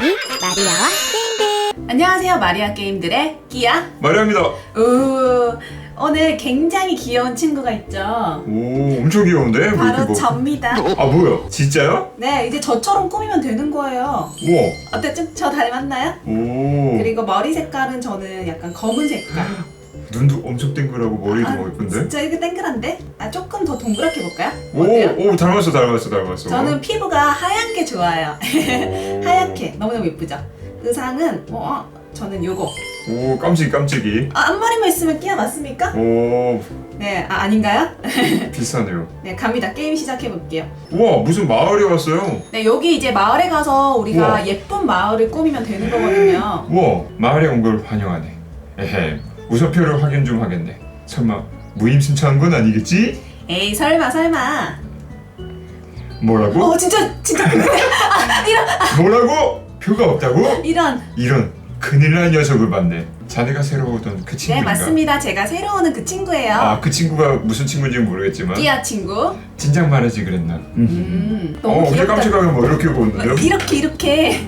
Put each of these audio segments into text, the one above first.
베이비 마리아와 게임들 안녕하세요 마리아 게임들의 끼야 마리아입니다. 우 오늘 굉장히 귀여운 친구가 있죠 오, 엄청 귀여운데? 뭐 바로 이렇게 뭐- 접니다 아, 뭐야? 진짜요? 네 이제 저처럼 꾸미면 되는 거예요 우와. 어때 좀저 닮았나요? 오. 그리고 머리 색깔은 저는 약간 검은 색깔 눈도 엄청 땡글하고 머리도 아, 뭐 예쁜데? 진짜 이렇게 땡글한데? 아 조금 더 동그랗게 볼까요? 오, 어때요? 오, 닮았어, 닮았어, 닮았어. 저는 피부가 하얀 게 좋아요 오. 하얗게 너무너무 예쁘죠? 의상은 어, 저는 요거 오, 깜찍이, 깜찍이. 아, 앞머리만 있으면 끼야 맞습니까? 오, 네 아, 아닌가요? 비슷하네요. 네 갑니다 게임 시작해 볼게요 우와, 무슨 마을에 왔어요? 네, 여기 이제 마을에 가서 우리가 우와. 예쁜 마을을 꾸미면 되는 거거든요. 우와, 마을에 온 걸 환영하네. 에헤, 우선표를 확인 좀 하겠네. 설마 무임승차한 건 아니겠지? 에이, 설마, 설마. 뭐라고? 어, 진짜, 진짜. 근데, 아, 이런, 뭐라고? 표가 없다고? 이런. 이런 큰일 난 녀석을 봤네. 자네가 새로 오던 그 네, 친구인가? 맞습니다. 제가 새로 오는 그 친구예요. 아, 그 친구가 무슨 친구인지 모르겠지만 끼야 친구. 진작 말하지 그랬나? 음. 음, 어, 너무 어제 귀엽다. 깜찍하게 뭐 이렇게 보는데요? 이렇게, 이렇게.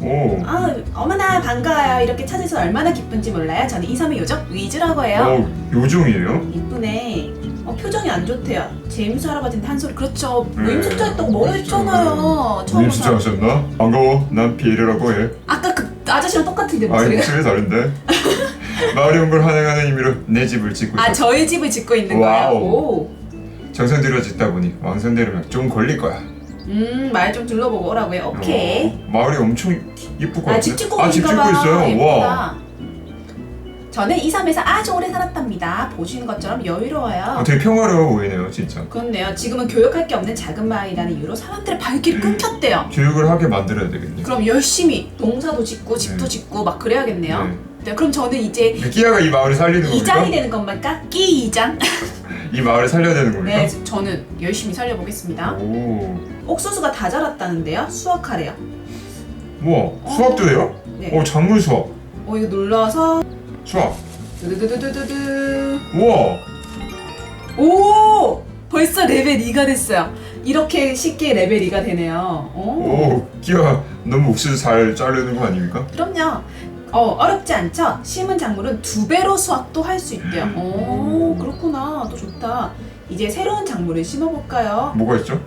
오, 아, 어머나, 반가워요. 이렇게 찾아서 얼마나 기쁜지 몰라요? 저는 이섬의 요정 위즈라고 해요. 어, 요정이에요? 이쁘네. 어, 표정이 안 좋대요. 제임스 할아버지한테 한 소리. 그렇죠. 네. 무임승차 했다고 뭐라 했잖아요. 처음 무임승차 사- 하셨나? 반가워, 난 피에르라고 해. 아까 그 아저씨랑 똑같은데 아, 목소리가. 목소리 다른데? 마을에 온걸 환영하는 의미로 내 집을 짓고 아 있어. 저희 집을 짓고 있는 와우. 거예요. 오. 정성 들여 짓다 보니 완성되려면 좀 걸릴 거야. 음 말 좀 둘러보고 오라고 요. 오케이. 어, 마을이 엄청 이쁠 것 같은데? 아집 짓고 아, 집 짓고 봐. 있어요. 예쁘다. 와. 저는 이 섬에서 아주 오래 살았답니다. 보시는 것처럼 여유로워요. 어, 되게 평화로워 보이네요, 진짜. 그렇네요. 지금은 교육할 게 없는 작은 마을이라는 이유로 사람들의 발길이 끊겼대요. 교육을 하게 만들어야 되겠네. 그럼 열심히 농사도 짓고 집도 네. 짓고 막 그래야겠네요. 네. 네, 그럼 저는 이제 근데 끼야가 이 마을을 살리는 겁니까? 이장이 되는 겁니까? 끼 이장? 이 마을을 살려야 되는 겁니까? 네, 저는 열심히 살려보겠습니다. 오, 옥수수가 다 자랐다는데요. 수확하래요. 뭐 수학도 해요? 네. 오, 작물 수학. 어 이거 눌러서 수학. 두두두두두두. 우와. 오! 벌써 레벨 2가 됐어요. 이렇게 쉽게 레벨 2가 되네요. 오. 오, 끼야 너무 옥수수 잘 자르는 거 아닙니까? 그럼요. 어, 어렵지 않죠? 심은 작물은 두 배로 수확도 할 수 있대요. 오, 그렇구나. 또 좋다. 이제 새로운 작물을 심어볼까요? 뭐가 있죠?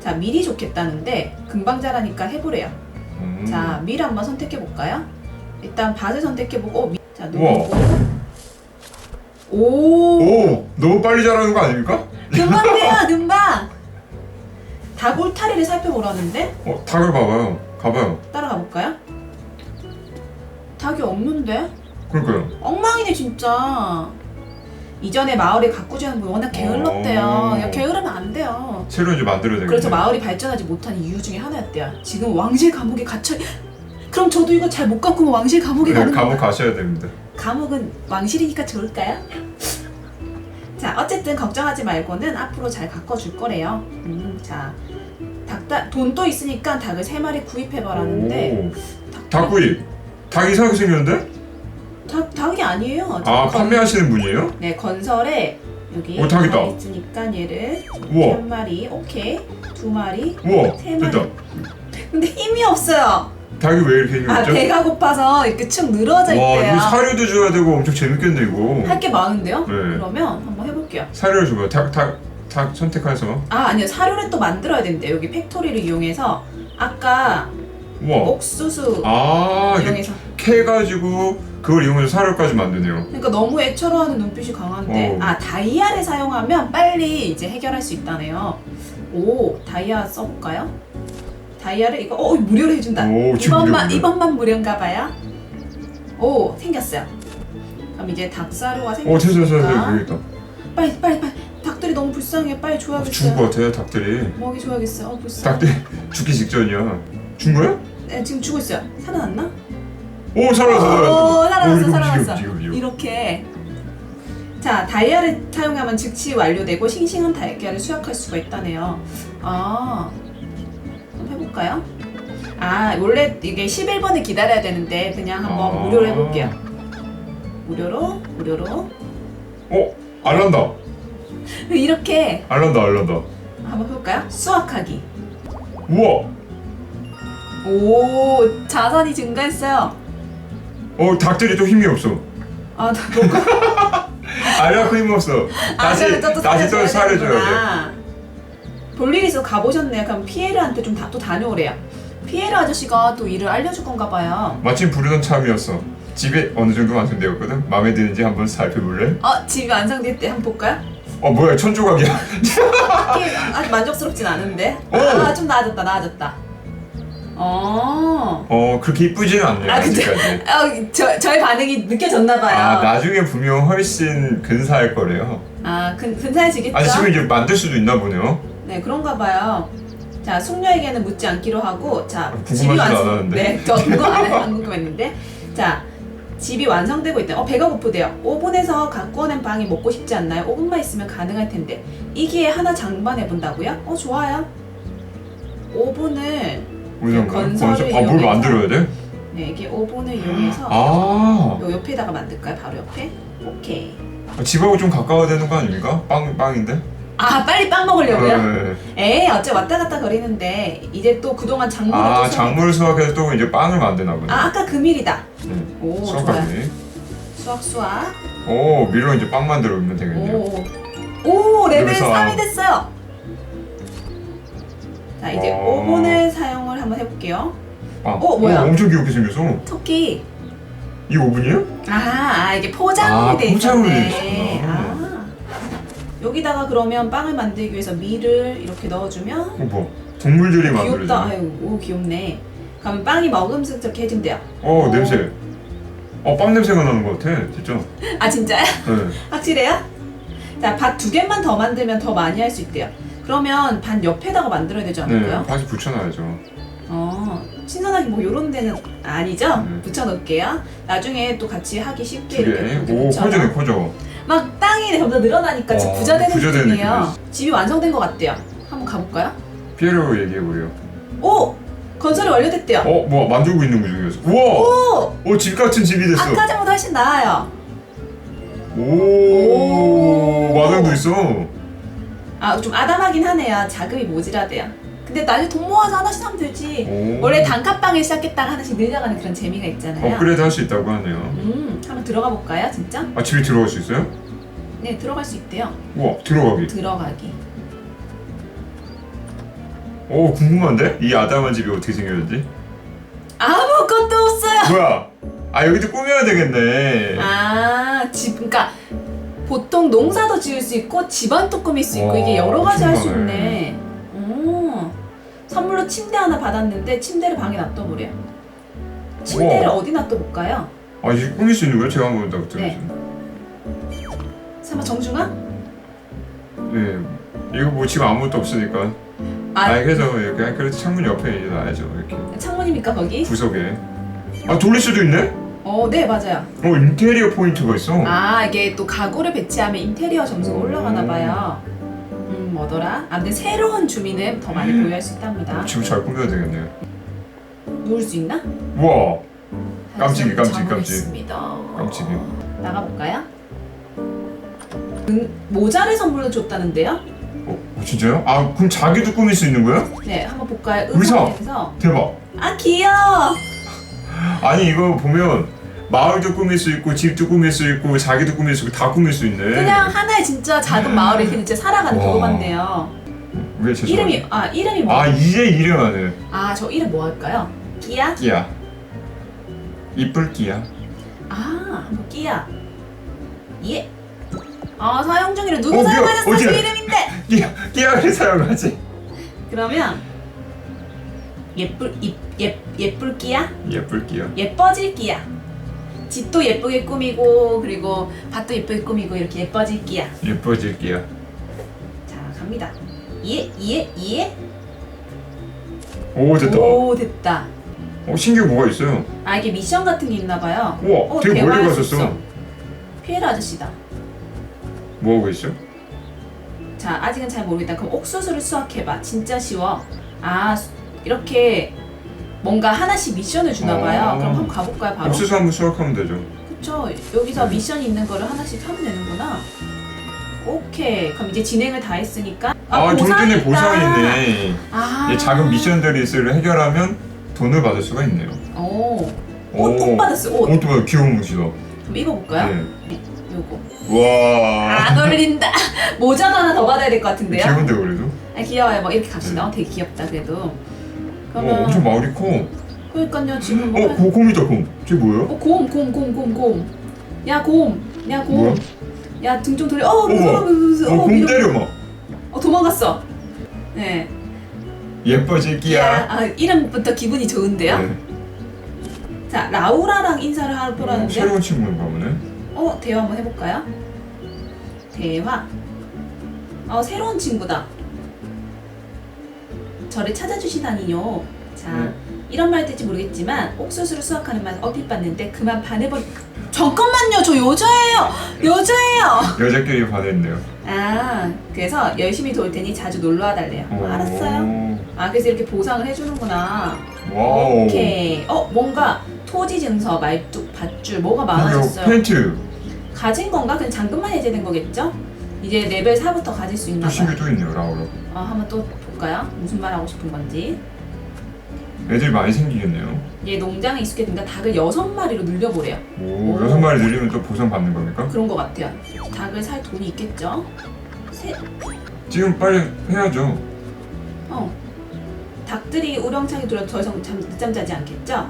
자, 밀이 좋겠다는데 금방 자라니까 해보래요. 음. 자, 밀 한번 선택해볼까요? 일단 밭을 선택해보고 어, 밀- 자, 우와. 누르고 오, 오, 너무 빨리 자라는 거 아닙니까? 금방 돼요, 금방. 닭 울타리를 살펴보라는데 어, 닭을 봐봐요. 가봐요. 따라가 볼까요? 닭이 없는데? 그러니까요. 엉망이네 진짜. 이전에 마을에 가꾸지 않은 분 워낙 게을렀대요. 어. 야, 게으르면 안 돼요. 새로 이제 만들어야 되겠네. 그래서 마을이 발전하지 못한 이유 중에 하나였대요. 지금 왕실 감옥에 갇혀. 그럼 저도 이거 잘 못 가꾸면 왕실 감옥에 네, 가는 거. 감옥 가셔야 됩니다. 감옥은 왕실이니까 좋을까요? 자, 어쨌든 걱정하지 말고는 앞으로 잘 가꿔줄 거래요. 음, 자, 닭다 돈도 있으니까 닭을 세 마리 구입해봐라는데 오, 닭 구이. 닭이 상하게 생겼는데? 닭 닭이 아니에요. 아, 건- 판매하시는 분이에요? 네, 건설에 여기 오, 닭이다. 닭 있으니까 얘를 우와, 한 마리, 오케이, 두 마리. 우와, 세 마리. 됐다. 근데 힘이 없어요. 닭이 왜 이렇게 아, 생겼죠? 배가 고파서 이렇게 축 늘어져 와, 있대요. 이거 사료도 줘야 되고 엄청 재밌겠네 이거. 할 게 많은데요? 네. 그러면 한번 해볼게요. 사료를 줘봐요. 닭, 닭, 닭 선택해서. 아, 아니요. 사료를 또 만들어야 된대요. 여기 팩토리를 이용해서 아까 우와. 옥수수 아, 이게 이용해서 캐가지고 그걸 이용해서 사료까지 만드네요. 그러니까 너무 애처로하는 눈빛이 강한데 어. 아 다이아를 사용하면 빨리 이제 해결할 수 있다네요. 오 다이아 써볼까요? 다이아를 이거 어 무료로 해준다. 오, 지금 이번만 무료. 이번만 무료인가 봐요. 오 생겼어요. 그럼 이제 닭 사료가 오, 됐어, 됐어, 생겼으니까. 여기 있다. 빨리 빨리 빨리 닭들이 너무 불쌍해 빨리 어, 줘야겠어요. 것 같아요, 닭들이. 먹이 줘야겠어요. 어 불쌍. 닭들이 죽기 직전이야. 죽은 거야? 네, 지금 죽고 있어요. 살아났나? 오, 살았어. 오 살아났어 살아났어. 움직여. 이렇게 자 다이아를 사용하면 즉시 완료되고 싱싱한 달걀을 수확할 수가 있다네요. 아 한번 해볼까요? 아 원래 이게 11번을 기다려야 되는데 그냥 한번 아. 무료로 해볼게요. 무료로 무료로 어, 알란다. 이렇게 알란다, 알란다. 한번 해볼까요? 수확하기. 우와. 오 자산이 증가했어요. 어 닭들이 또 힘이 없어. 아, 나 뭔가 알라고 힘 없어. 다시 아, 그럼 또 다시 또 살려줘야 되는구나. 볼일 있어 가보셨네요. 그럼 피에르한테 좀또 다녀오래요. 피에르 아저씨가 또 일을 알려줄 건가 봐요. 돼. 마침 부르던 참이었어. 집에 어느 정도 완성되었거든. 마음에 드는지 한번 살펴볼래? 어, 집이 완성됐대. 한번 볼까요? 어 뭐야 천조각이야. 이게 아직 만족스럽진 않은데. 오! 아, 좀 나아졌다, 나아졌다. 어. 어 그렇게 이쁘지는 않네요 아, 근데 아직까지. 어, 저, 저의 반응이 느껴졌나 봐요. 아 나중에 분명 훨씬 근사할 거래요. 아, 근, 근사해지겠죠? 아니 지금 이제 만들 수도 있나 보네요. 네, 그런가 봐요. 자, 숙녀에게는 묻지 않기로 하고, 자, 궁금하지도 집이 완성. 않았는데. 네, 저 그거 안, 안 궁금했는데, 자, 집이 완성되고 있대. 어, 배가 고프대요. 오븐에서 갖고 오는 빵이 먹고 싶지 않나요? 오븐만 있으면 가능할 텐데. 이 기회에 하나 장만해 본다고요? 어, 좋아요. 오븐을 무슨 건설을 건설? 아 뭘 이용해서- 만들어야 돼? 네, 이게 오븐을 이용해서 아 요 옆에다가 만들까요? 바로 옆에? 오케이. 집하고 좀 가까워야 되는 거 아닙니까? 빵 빵인데. 아, 빨리 빵 먹으려고요? 네. 에이, 어째 왔다 갔다 거리는데 이제 또 그동안 작물을 아또 수확- 작물 수확해서 또 이제 빵을 만드나 보네. 아, 아까 그 밀이다. 네. 오, 좋아요. 수확하기. 수학 수학. 오 밀로 이제 빵 만들어 오면 되겠네요. 오. 오, 레벨 여기서- 3이 됐어요. 자, 이제 와. 오븐을 사용을 한번 해볼게요. 빵. 어, 뭐야? 엄청 귀엽게 생겼어. 토끼. 이 오븐이에요? 아, 아 이게 포장이 아, 돼 포장으로 돼 있었네. 있었구나. 아. 여기다가 그러면 빵을 만들기 위해서 밀을 이렇게 넣어주면 어 뭐? 동물들이 귀엽다. 만들어져. 아유, 오 귀엽네. 그러면 빵이 먹음직해진대요. 어 오. 냄새. 어 빵 냄새가 나는 것 같아. 진짜. 아 진짜요? 네. 확실해요? 자, 밭두 개만 더 만들면 더 많이 할 수 있대요. 그러면 반 옆에다가 만들어야 되지 않을까요? 네. 다시 붙여놔야죠. 어, 신선하게 뭐 요런 데는 아니죠? 네. 붙여놓을게요. 나중에 또 같이 하기 쉽게 두 이렇게, 오 붙여놔. 커져네 커져. 막 땅이 점점 늘어나니까 집 어, 부자 되는 부자 되는 느낌이에요. 집이 완성된 것 같대요. 한번 가볼까요? 피에로 얘기해 보래요. 오! 건설이 완료됐대요. 어, 뭐 만들고 있는 거 중이었어. 우와, 오! 오, 집 같은 집이 됐어. 아까 전보다 훨씬 나아요. 오, 오. 마당도 있어. 아, 좀 아담하긴 하네요. 자금이 모자라대요. 근데 나중에 돈 모아서 하나씩 하면 되지. 오. 원래 단칸방에 시작했다가 하나씩 늘려가는 그런 재미가 있잖아요. 업그레이드 할 수 있다고 하네요. 음, 한번 들어가 볼까요, 진짜? 아, 집에 들어갈 수 있어요? 네, 들어갈 수 있대요. 우와, 들어가기. 들어가기. 오, 궁금한데? 이 아담한 집이 어떻게 생겼는지? 아무것도 없어요. 뭐야? 아, 여기도 꾸며야 되겠네. 아, 집, 그러니까 보통 농사도 지을 수 있고 집안도 꾸밀 수 있고 와, 이게 여러 가지 할 수 엄청 있네. 오, 선물로 침대 하나 받았는데 침대를 방에 놔둬보래요. 침대를 우와. 어디 놔둬볼까요? 아, 이게 꾸밀 수 있는 거야? 제가 한번 딱 네. 들어보세요. 설마 정중아? 네. 이거 뭐 지금 아무것도 없으니까. 아, 아, 그래서 이렇게 그래도 창문 옆에 이제 놔야죠. 이렇게 창문입니까 거기? 구석에. 아, 돌릴 수도 있네? 어, 네 맞아요. 어, 인테리어 포인트가 있어. 아 이게 또 가구를 배치하면 인테리어 점수가 오. 올라가나 봐요. 음 뭐더라? 아무튼 새로운 주민은 더 많이 음. 보유할 수 있답니다. 집을 잘 꾸며야 되겠네요. 누울 수 있나? 우와, 깜찍이, 깜찍이, 정했습니다. 깜찍이. 나가볼까요? 음, 모자를 선물로 줬다는데요? 어, 어, 진짜요? 아, 그럼 자기도 꾸밀 수 있는 거야? 네, 한번 볼까요? 의사! 대박. 아 귀여워. 아니 이거 보면 마을도 꾸밀 수 있고 집도 꾸밀 수 있고 자기도 꾸밀 수 있고 다 꾸밀 수 있네. 그냥 하나의 진짜 작은 마을에 이렇게 진짜 살아가는 와. 그거 같네요. 왜 죄송해요? 이름이 아 이름이 뭐? 아 이제 이름하네. 아저 이름 뭐 할까요? 끼야? 끼야. 이쁠 끼야. 아, 뭐 끼야. 예. 아 사용 중이래 누구 어? 사용하셨어? 그 어디야? 이름인데. 끼야 끼야를 사용하지. 그러면 예쁠 이, 예 예쁠 끼야? 예쁠 끼야. 예뻐질 끼야. 집도 예쁘게 꾸미고 그리고 밭도 예쁘게 꾸미고 이렇게 예뻐질 끼야. 예뻐질 끼야. 자 갑니다. 예, 예, 예. 오 됐다. 오 됐다. 어 신기한 뭐가 있어요? 아 이게 미션 같은 게 있나 봐요. 우와 어, 되게 멀리 대화할 수 가셨어. 피에르 아저씨다. 뭐 하고 있어? 자 아직은 잘 모르겠다. 그럼 옥수수를 수확해봐. 진짜 쉬워. 아 수- 이렇게 뭔가 하나씩 미션을 주나 봐요. 어. 그럼 한번 가볼까요 바로? 옥수수 한번 수확하면 되죠. 그쵸. 여기서 미션이 있는 거를 하나씩 하면 되는구나. 오케이. 그럼 이제 진행을 다 했으니까. 아, 돌진에 있다. 보상이 있네. 아. 이 작은 미션들을 해결하면 돈을 받을 수가 있네요. 오, 옷, 옷 받았어, 옷. 옷도 받아 귀여운 옷이다. 그럼 입어볼까요? 네. 요거. 와. 안 어울린다. 모자도 하나 더 받아야 될 것 같은데요? 귀여운데 그래도? 아, 귀여워요. 뭐 이렇게 갑시다. 어, 되게 귀엽다 그래도. 어, 그러면 엄청 마을이 커. 그러니까요 지금 뭐 어, 고, 곰이다 곰. 저게 뭐예요? 어, 곰, 곰, 곰, 곰, 곰. 야, 곰. 야, 곰. 뭐야? 야, 등 좀 돌려. 어, 무서워, 어머. 무서워. 어, 어, 곰 이러- 때려 막. 어, 도망갔어. 네. 예뻐질기야. 아, 이름부터 기분이 좋은데요? 네. 자, 라우라랑 인사를 하러 어, 보라는데. 새로운 친구인가 보네. 어, 대화 한번 해볼까요? 대화. 어, 새로운 친구다. 저를 찾아주시다니요. 자, 네. 이런 말 될지 모르겠지만 옥수수를 수확하는 맛 어필 받는데 그만 반해버리. 잠깐만요, 저 여자예요. 여자예요. 여자끼리 반했네요. 아, 그래서 열심히 도울 테니 자주 놀러 와달래요. 어, 알았어요. 아, 그래서 이렇게 보상을 해주는구나. 와우. 오케이. 어, 뭔가 토지 증서, 말뚝, 밧줄, 뭐가 많아졌어요. 펜트. 가진 건가? 그냥 잔금만 해제된 거겠죠? 이제 레벨 4부터 가질 수 있나 또 신규 봐요. 또 있네요 라우라. 어, 한번 또 볼까요? 무슨 말 하고 싶은 건지. 애들이 많이 생기겠네요. 얘 농장에 익숙해지니까 닭을 여섯 마리로 늘려보래요. 오, 오. 여섯 마리 늘리면 또 보상 받는 겁니까? 그런 거 같아요. 닭을 살 돈이 있겠죠? 세, 지금 빨리 해야죠. 어. 닭들이 우렁차게 들어 더 이상 잠, 늦잠 자지 않겠죠?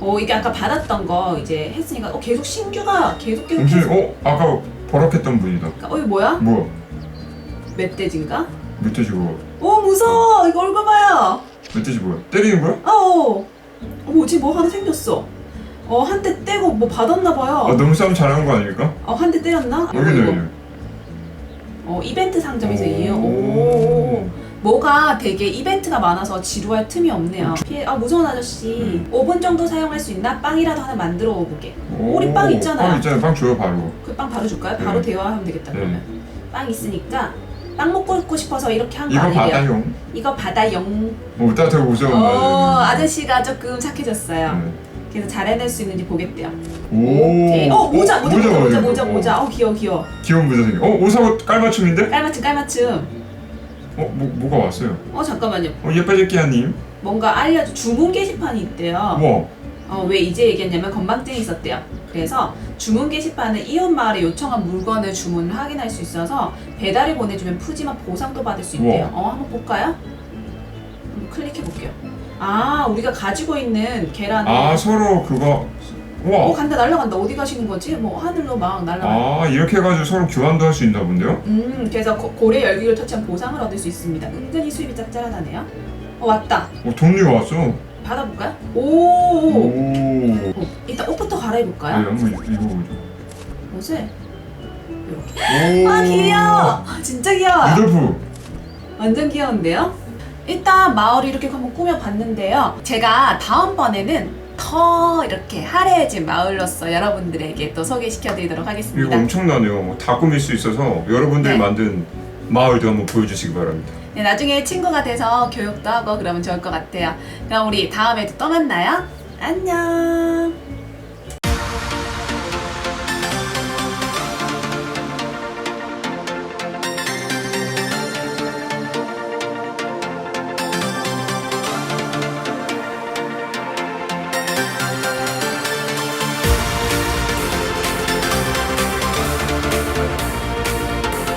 어, 이게 아까 받았던 거 이제 했으니까 어, 계속 신규가 계속 계속 계속. 어 아까 버럭했던 분이다. 어, 이거 뭐야? 뭐야? 멧돼지인가? 멧돼지 뭐야? 오, 무서워! 이거 얼굴 봐요! 멧돼지 뭐야? 때리는 거야? 어, 어 뭐지 뭐 하나 생겼어. 어 한 대 떼고 뭐 받았나 아 봐요. 너무 싸움 잘하는 거 아닙니까? 어 한 대 때렸나? 여기네 이거. 여기. 어 이벤트 상점에서 오. 이요. 오. 뭐가 되게 이벤트가 많아서 지루할 틈이 없네요. 피해, 아 무서운 아저씨. 5분 정도 사용할 수 있나? 빵이라도 하나 만들어. 오, 우리 빵 있잖아요. 빵 있잖아요. 빵 줘요 바로. 그 빵 바로 줄까요? 네. 바로 대화하면 되겠다 네. 그러면. 빵 있으니까 빵 먹고 있고 싶어서 이렇게 한 거 이거 아니에요? 받아용. 이거 받아용. 오 따뜻하고 무서운 어 말. 아저씨가 조금 착해졌어요. 네. 그래서 잘 해낼 수 있는지 보겠대요. 오. 오케이. 어 모자 모자 모자 모자 모자 어. 모자. 어 귀여워 귀여워. 귀여운 모자 생겨. 어 오사고 깔맞춤인데? 깔맞춤 깔맞춤. 어 뭐, 뭐가 왔어요? 어 잠깐만요. 어 예뻐질기야님. 뭔가 알려줘 주문 게시판이 있대요. 와. 어왜 이제 얘기했냐면 건망증이 있었대요. 그래서 주문 게시판은 이웃 마을에 요청한 물건을 주문을 확인할 수 있어서 배달을 보내주면 푸짐한 보상도 받을 수 있대요. 어 한번 볼까요? 한번 클릭해 볼게요. 아 우리가 가지고 있는 계란을 아 서로 그거. 어 와. 간다 날라간다 어디 가시는 거지? 뭐 하늘로 막 날라가. 아 이렇게 해가지고 서로 교환도 할 수 있나 본데요? 음, 그래서 고, 고래 열기를 터치한 보상을 얻을 수 있습니다. 은근히 수입이 짭짤하다네요. 어, 왔다. 어 돈리가 왔어. 받아볼까요? 오, 오. 옷부터 네 갈아입을까요? 한번 입어보죠. 옷을 이렇게. 오. 아 귀여워. 진짜 귀여워. 루돌프. 완전 귀여운데요? 일단 마을을 이렇게 한번 꾸며봤는데요. 제가 다음번에는 더 이렇게 화려해진 마을로서 여러분들에게 또 소개시켜드리도록 이거 하겠습니다. 엄청나네요. 뭐다 꾸밀 수 있어서 여러분들이 네. 만든 마을도 한번 보여주시기 바랍니다. 네, 나중에 친구가 돼서 교육도 하고 그러면 좋을 것 같아요. 그럼 우리 다음에 또 만나요. 안녕.